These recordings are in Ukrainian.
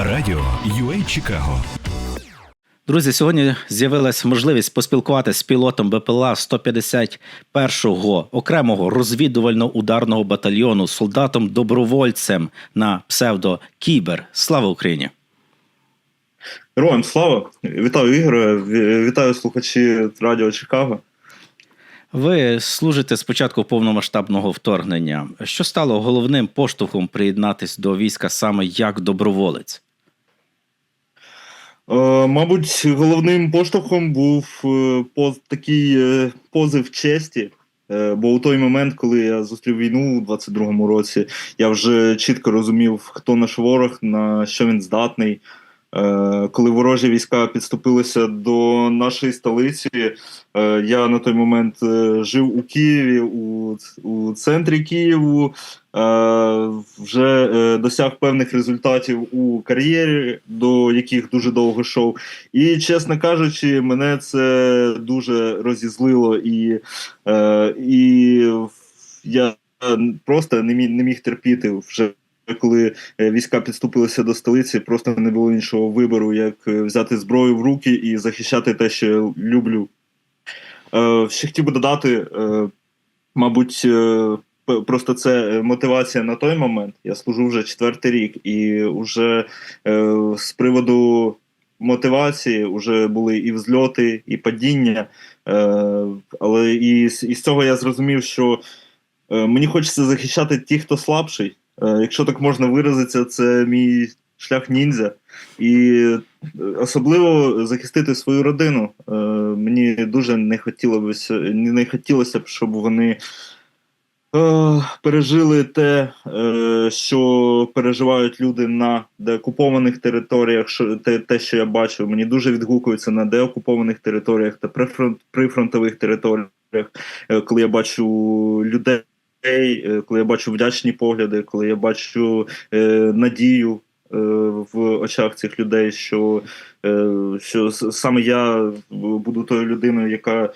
Радіо UA Чикаго Друзі, сьогодні з'явилася можливість поспілкуватися з пілотом БПЛА 151-го окремого розвідувально-ударного батальйону, солдатом добровольцем на псевдо Кібер. Слава Україні! Героям слава! Вітаю Ігоре, вітаю слухачі Радіо Чикаго. Ви служите з початку повномасштабного вторгнення. Що стало головним поштовхом приєднатись до війська саме як доброволець? Е, мабуть, головним поштовхом був е, такий е, позив честі. Бо у той момент, коли я зустрів війну у 22-му році, я вже чітко розумів, хто наш ворог, на що він здатний. Е, коли ворожі війська підступилися до нашої столиці, е, я на той момент е, жив у Києві, у, у центрі Києву, вже досяг певних результатів у кар'єрі, до яких дуже довго йшов. І, чесно кажучи, мене це дуже розізлило, і, і я просто не міг, не міг терпіти вже. Коли е, війська підступилися до столиці, просто не було іншого вибору, як е, взяти зброю в руки і захищати те, що я люблю. Е, ще хотів би додати, мабуть, просто це мотивація на той момент. Я служу вже четвертий рік, і вже з приводу мотивації вже були і взльоти, і падіння. Але і, з- цього я зрозумів, що мені хочеться захищати ті, хто слабший. Е, якщо так можна виразитися, це мій шлях ніндзя. І е, особливо захистити свою родину. Е, мені дуже не хотілося, не хотілося б, щоб вони пережили те, що переживають люди на деокупованих територіях. Те, те, що я бачив, мені дуже відгукується на деокупованих територіях та прифронт, прифронтових територіях, коли я бачу людей. Е, Коли я бачу вдячні погляди, коли я бачу е, надію е, в очах цих людей, що, що саме я буду тою людиною, яка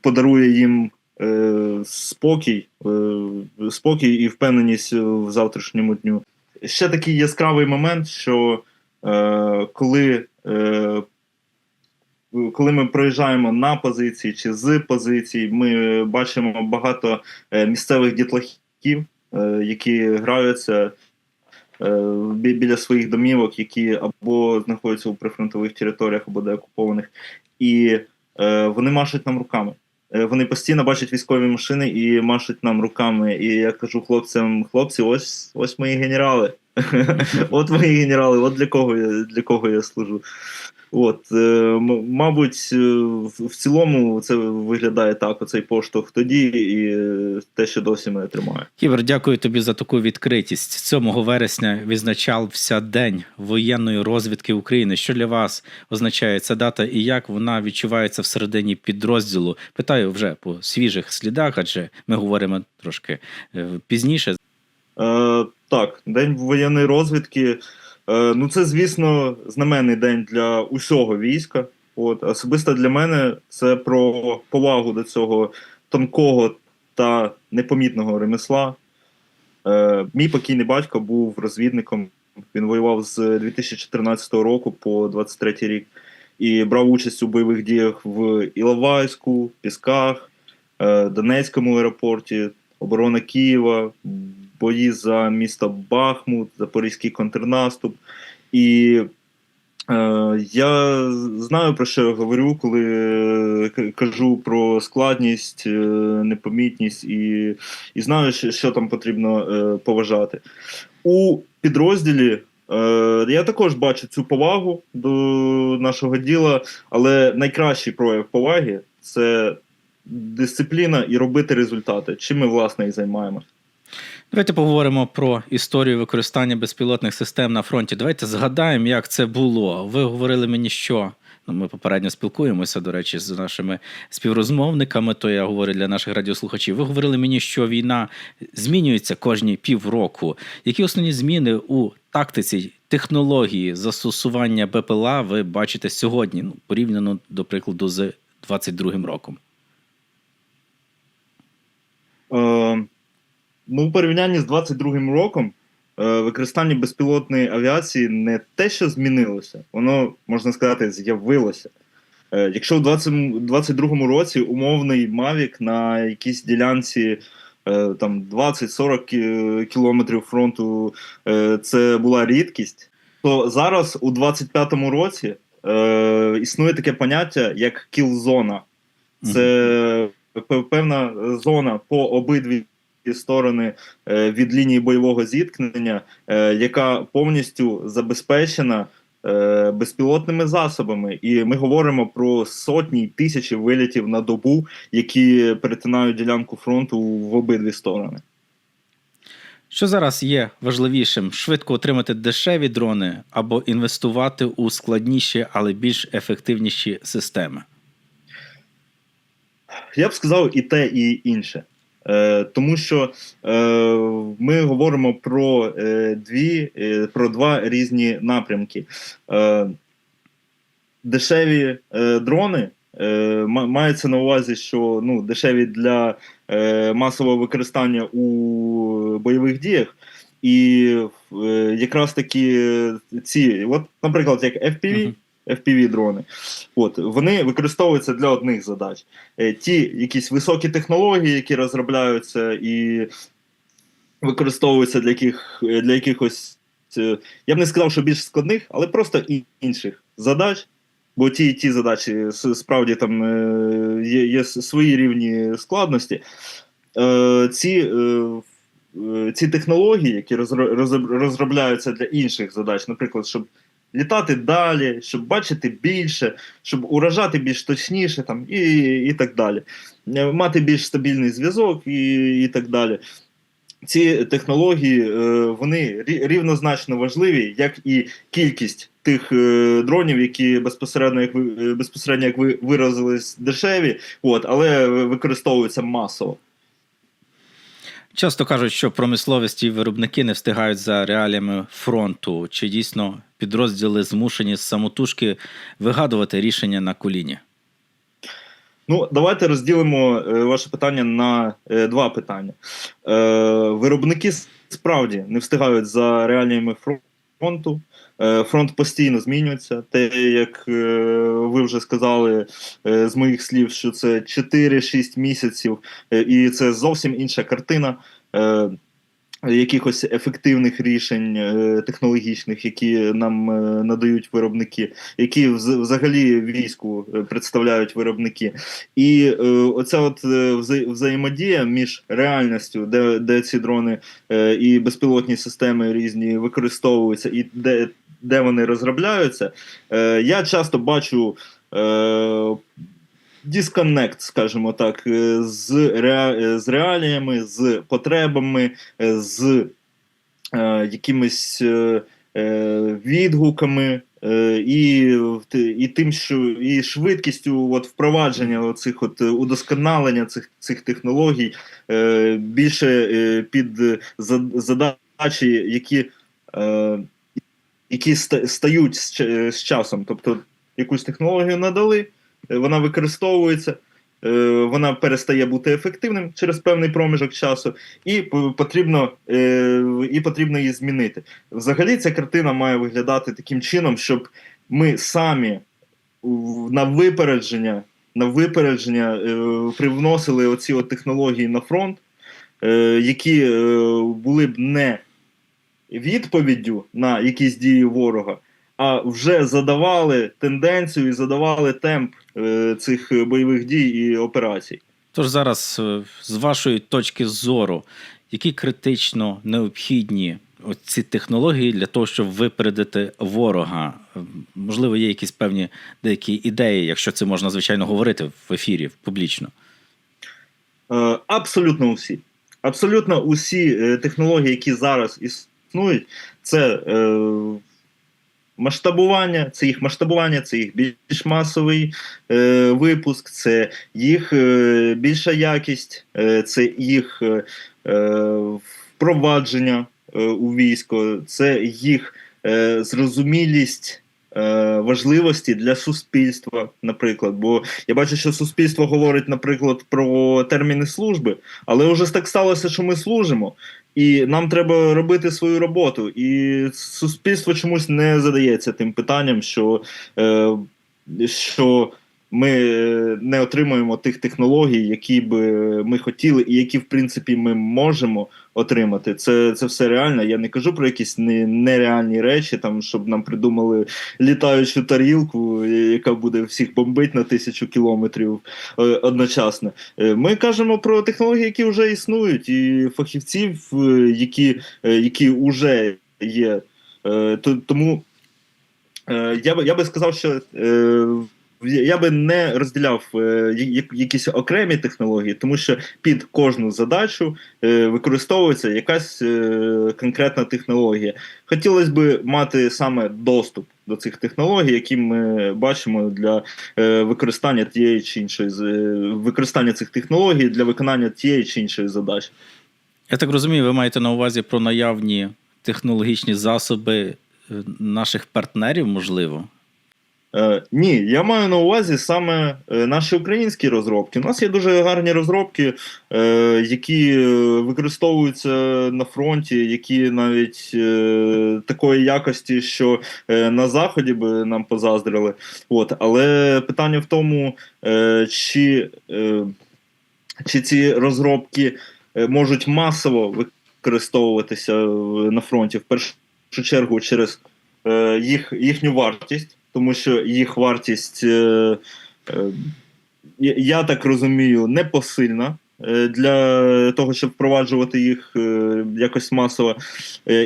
подарує їм спокій, спокій і впевненість в завтрашньому дню. Ще такий яскравий момент, що коли, коли ми проїжджаємо на позиції чи з позицій, ми бачимо багато е, місцевих дітлахів, е, які граються е, бі- біля своїх домівок, які або знаходяться у прифронтових територіях, або деокупованих, і вони машуть нам руками. Вони постійно бачать військові машини і машуть нам руками. І я кажу хлопцям: хлопці, ось ось мої генерали. От мої генерали, от для кого я для кого я служу. От, е, мабуть, е, в, цілому це виглядає так: оцей поштовх тоді, і те, що досі мене тримає. Кібер, дякую тобі за таку відкритість. 7 вересня відзначався День воєнної розвідки України. Що для вас означає ця дата і як вона відчувається всередині підрозділу? Питаю вже по свіжих слідах, адже ми говоримо трошки е, пізніше. Е, так, День воєнної розвідки. Е, ну, це, звісно, знаменний день для усього війська. От, особисто для мене це про повагу до цього тонкого та непомітного ремесла. Е, мій покійний батько був розвідником. Він воював з 2014 року по 23 рік і брав участь у бойових діях в Іловайську, Пісках, е, Донецькому аеропорті, оборона Києва, бої за місто Бахмут, Запорізький контрнаступ. І е, я знаю про що я говорю, коли е, кажу про складність, е, непомітність і, і знаю, що, що там потрібно е, поважати. У підрозділі е, я також бачу цю повагу до нашого діла, але найкращий прояв поваги це дисципліна і робити результати. Чим ми власне і займаємося. Давайте поговоримо про історію використання безпілотних систем на фронті. Давайте згадаємо, як це було. Ви говорили мені, що ну, ми попередньо спілкуємося, до речі, з нашими співрозмовниками. То я говорю для наших радіослухачів. Ви говорили мені, що війна змінюється кожні півроку. Які основні зміни у тактиці, технології застосування БПЛА ви бачите сьогодні, ну, порівняно, до прикладу, з 22-м роком? Е, ну, у порівнянні з 22-м роком е, використання безпілотної авіації не те, що змінилося, воно можна сказати, з'явилося. Е, Якщо у 2022 році умовний Мавік на якійсь ділянці е, там 20-40 кілометрів фронту це була рідкість, то зараз у 2025 році існує таке поняття як кіл-зона. Це пе- певна зона по обидві сторони е, від лінії бойового зіткнення, е, яка повністю забезпечена е, безпілотними засобами. І ми говоримо про сотні й тисячі вилітів на добу, які перетинають ділянку фронту в обидві сторони. Що зараз є важливішим: швидко отримати дешеві дрони або інвестувати у складніші, але більш ефективніші системи? Я б сказав і те, і інше. Е, тому що е, ми говоримо про е, дві, про два різні напрямки. Дешеві дрони мається на увазі, що ну, дешеві для масового використання у бойових діях. І якраз таки е, ці, от, наприклад, як FPV, Мгм. FPV-дрони. От, вони використовуються для одних задач. Е, Ті якісь високі технології, які розробляються і використовуються для, яких, для якихось, е, я б не сказав, що більш складних, але просто інших задач. Бо ті і ті задачі справді там е, є, є свої рівні складності. Е, Ці, е, е, ці технології, які розробляються для інших задач, наприклад, щоб літати далі, щоб бачити більше, щоб уражати більш точніше, там, і, і так далі, Е, мати більш стабільний зв'язок і, і так далі. Ці технології е, вони рівнозначно важливі, як і кількість тих е, дронів, які безпосередньо, як ви безпосередньо, як ви виразились, дешеві, от, але використовуються масово. Часто кажуть, що промисловість і виробники не встигають за реаліями фронту. Чи дійсно підрозділи змушені з самотужки вигадувати рішення на коліні? Ну, давайте розділимо е, ваше питання на е, два питання. Е, виробники справді не встигають за реаліями фронту. Е, фронт постійно змінюється. Те, як е, ви вже сказали е, з моїх слів, що це 4-6 місяців, і це зовсім інша картина. Якихось ефективних рішень е, технологічних, які нам е, надають виробники, які взагалі війську е, представляють виробники. І оця от взаємодія між реальністю, де, де ці дрони і безпілотні системи різні використовуються, і де, де вони розробляються, я часто бачу. Дисконнект, скажімо так, е, з, ре, е, з реаліями, з потребами, е, з е, якимись е, відгуками і, і тим, що і швидкістю от, впровадження цих от удосконалення цих, цих технологій е, більше е, під задачі, які, е, які стають з, з часом. Тобто якусь технологію надали, вона використовується. е, Вона перестає бути ефективним через певний проміжок часу, і потрібно, е, і потрібно її змінити. Взагалі, ця картина має виглядати таким чином, щоб ми самі на випередження, на випередження е, привносили оці от технології на фронт, е, які е, були б не відповіддю на якісь дії ворога, а вже задавали тенденцію і задавали темп е, цих бойових дій і операцій. Тож зараз, е, з вашої точки зору, які критично необхідні ці технології для того, щоб випередити ворога? Е, Можливо, є якісь певні деякі ідеї, якщо це можна звичайно говорити в ефірі публічно. Е, Абсолютно усі. Абсолютно усі е, технології, які зараз існують, це е, масштабування, це їх масштабування, це їх більш масовий е, випуск, це їх е, більша якість, е, це їх е, е, впровадження е, у військо, це їх е, зрозумілість е, важливості для суспільства, наприклад. Бо я бачу, що суспільство говорить, наприклад, про терміни служби, але вже так сталося, що ми служимо. І нам треба робити свою роботу. І суспільство чомусь не задається тим питанням, що, е, що ми е, не отримуємо тих технологій, які би ми хотіли, і які, в принципі, ми можемо отримати. Це, це все реально. Я не кажу про якісь не, нереальні речі, там, щоб нам придумали літаючу тарілку, яка буде всіх бомбити на тисячу кілометрів е, одночасно. Е, Ми кажемо про технології, які вже існують, і фахівців, е, які, е, які вже є. Е, Тому е, я би, я би сказав, що. Я би не розділяв е, якісь окремі технології, тому що під кожну задачу е, використовується якась е, конкретна технологія. Хотілося б мати саме доступ до цих технологій, які ми бачимо для е, використання тієї чи іншої е, використання цих технологій для виконання тієї чи іншої задачі. Я так розумію, ви маєте на увазі про наявні технологічні засоби е, наших партнерів, можливо. Е, ні, я маю на увазі саме е, наші українські розробки. У нас є дуже гарні розробки, е, які використовуються на фронті, які навіть такої якості, що на заході би нам позаздрили. От, але питання в тому, чи, чи ці розробки можуть масово використовуватися на фронті в першу чергу через їх, їхню вартість тому що їх вартість, е, е, я- так розумію, непосильна. е, Для того, щоб впроваджувати їх якось масово.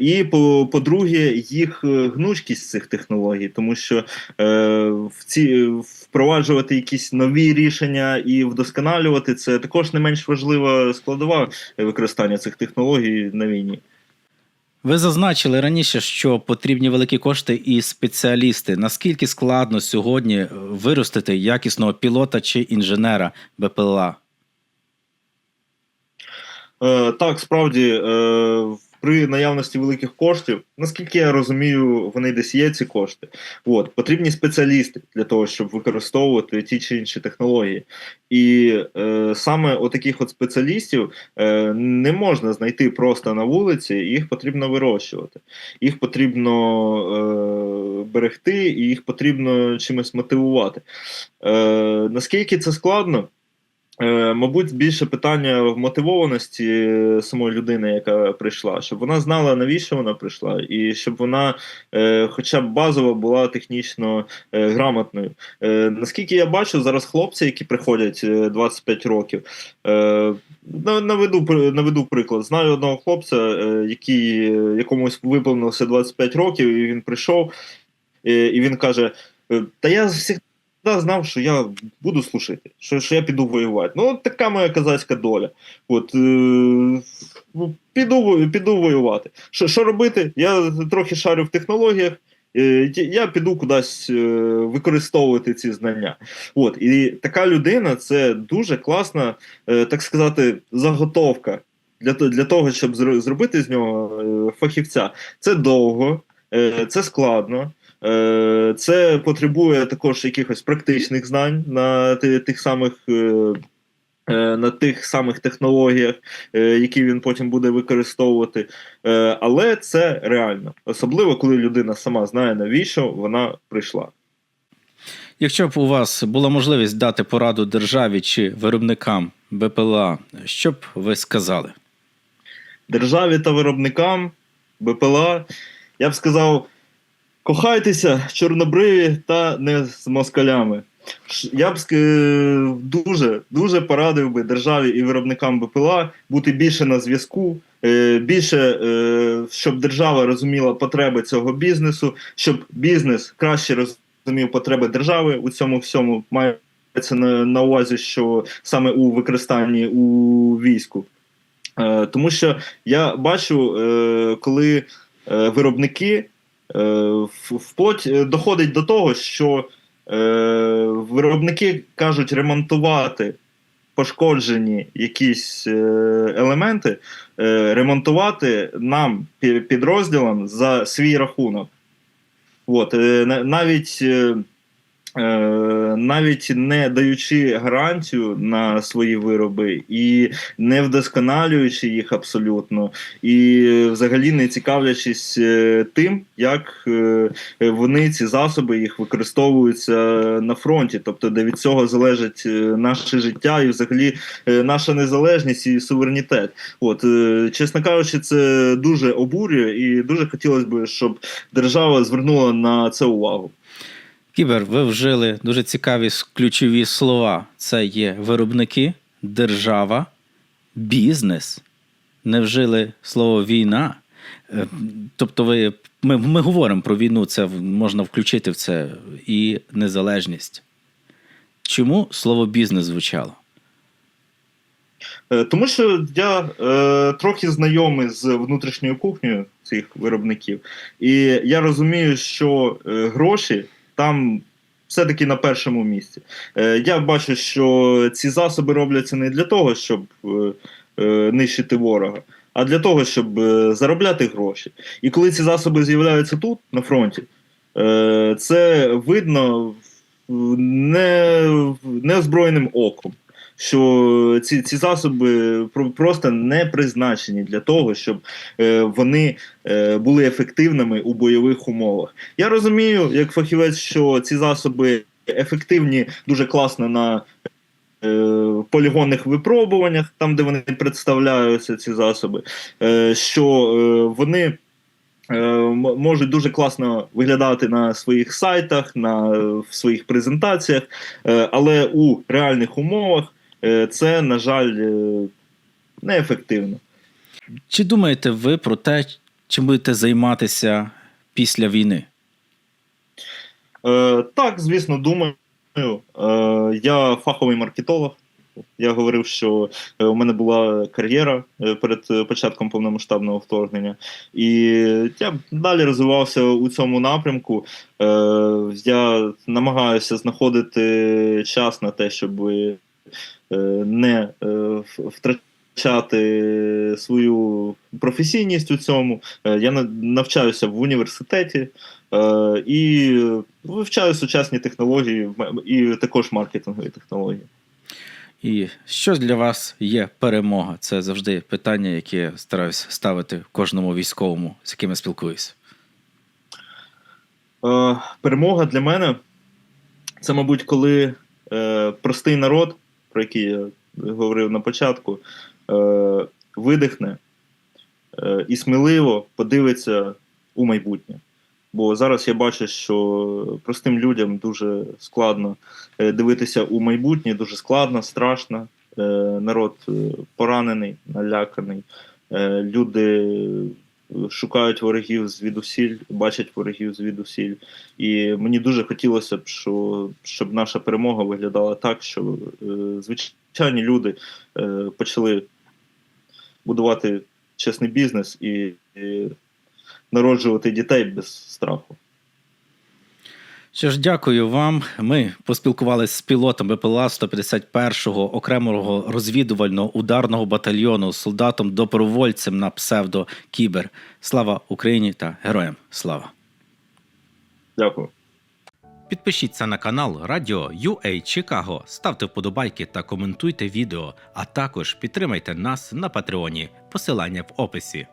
І по- по-друге, їх гнучкість цих технологій, тому що е, в ці, впроваджувати якісь нові рішення і вдосконалювати це також не менш важлива складова використання цих технологій на війні. Ви зазначили раніше, що потрібні великі кошти і спеціалісти. Наскільки складно сьогодні виростити якісного пілота чи інженера БПЛА? Е, так, справді, е, при наявності великих коштів, наскільки я розумію, вони десь є ці кошти. От, потрібні спеціалісти для того, щоб використовувати ті чи інші технології. І е, саме отаких от спеціалістів е, не можна знайти просто на вулиці, їх потрібно вирощувати. Їх потрібно е, берегти, і їх потрібно чимось мотивувати. Е, наскільки це складно? Е, Мабуть, більше питання в мотивованості е, самої людини, яка прийшла, щоб вона знала, навіщо вона прийшла, і щоб вона, е, хоча б базово, була технічно грамотною. Наскільки я бачу, зараз хлопці, які приходять е, 25 років, наведу, наведу приклад. Знаю одного хлопця, який, якомусь виповнилося 25 років, і він прийшов, і він каже: Та я завжди знав, що я буду служити, що, що я піду воювати. Ну, от така моя козацька доля. От, е, ну, піду, піду воювати. Що, що робити? Я трохи шарю в технологіях. е, Я піду кудись е, використовувати ці знання. От, і така людина це дуже класна, е, так сказати, заготовка для, того, щоб зробити з нього фахівця. Це довго, це складно. Е, Це потребує також якихось практичних знань на тих самих. е, е, На тих самих технологіях, які він потім буде використовувати, але це реально, особливо коли людина сама знає навіщо вона прийшла. Якщо б у вас була можливість дати пораду державі чи виробникам БПЛА, що б ви сказали? державі та виробникам БПЛА, я б сказав, кохайтеся чорнобриві та не з москалями. Я б дуже дуже порадив би державі і виробникам БПЛА бути більше на зв'язку, е, більше, е, щоб держава розуміла потреби цього бізнесу, щоб бізнес краще розумів потреби держави у цьому всьому. Мається на, увазі, що саме у використанні у війську. Е, Тому що я бачу, е, коли е, виробники е, вплоть е, доходить до того, що е, виробники кажуть ремонтувати пошкоджені якісь е, елементи, е, ремонтувати нам підрозділам за свій рахунок. От, е, навіть. Е, Навіть не даючи гарантію на свої вироби і не вдосконалюючи їх абсолютно, і взагалі не цікавлячись е, тим, як е, вони ці засоби їх використовуються на фронті, тобто де від цього залежить наше життя і взагалі наша незалежність і суверенітет. От чесно кажучи, це дуже обурює, і дуже хотілося б, щоб держава звернула на це увагу. Кібер, ви вжили дуже цікаві ключові слова. Це є виробники, держава, бізнес. Не вжили слово війна. Е, Тобто, ви, ми, ми говоримо про війну, це можна включити в це і незалежність. Чому слово бізнес звучало? Е, Тому що я е, трохи знайомий з внутрішньою кухнею цих виробників, і я розумію, що е, гроші там все-таки на першому місці. Е, я бачу, що ці засоби робляться не для того, щоб е, е, нищити ворога, а для того, щоб заробляти гроші. І коли ці засоби з'являються тут, на фронті, це видно в- не, оком що ці, ці засоби про- просто не призначені для того, щоб е, вони е, були ефективними у бойових умовах. Я розумію, як фахівець, що ці засоби ефективні дуже класно на е, полігонних випробуваннях, там, де вони представляються, ці засоби, що вони. Можуть дуже класно виглядати на своїх сайтах, на в своїх презентаціях, але у реальних умовах це, на жаль, е, неефективно. Чи думаєте ви про те, чим будете займатися після війни? Е, так, звісно, думаю. Е, я фаховий маркетолог. Я говорив, що е, у мене була кар'єра е, перед е, початком повномасштабного вторгнення, і я далі розвивався у цьому напрямку. Е, я намагаюся знаходити час на те, щоб е, не е, втрачати свою професійність у цьому. Е, Я навчаюся в університеті е, і вивчаю сучасні технології і також маркетингові технології. І що для вас є перемога? Це завжди питання, яке я стараюсь ставити кожному військовому, з яким я спілкуюся. Е, перемога для мене це, мабуть, коли е, простий народ, про який я говорив на початку, е, видихне е, і сміливо подивиться у майбутнє. Бо зараз я бачу, що простим людям дуже складно е, дивитися у майбутнє, дуже складно, страшно. Е, народ е, поранений, наляканий. Люди шукають ворогів звідусіль, бачать ворогів звідусіль. І мені дуже хотілося б, що, щоб наша перемога виглядала так, що е, звичайні люди е, почали будувати чесний бізнес і, і народжувати дітей без страху. Що ж, дякую вам. Ми поспілкувалися з пілотом БПЛА 151-го окремого розвідувального ударного батальйону, солдатом добровольцем на псевдо Кібер. Слава Україні та героям слава! Дякую. Підпишіться на канал Радіо UA Чикаго, ставте вподобайки та коментуйте відео, а також підтримайте нас на Патреоні. Посилання в описі.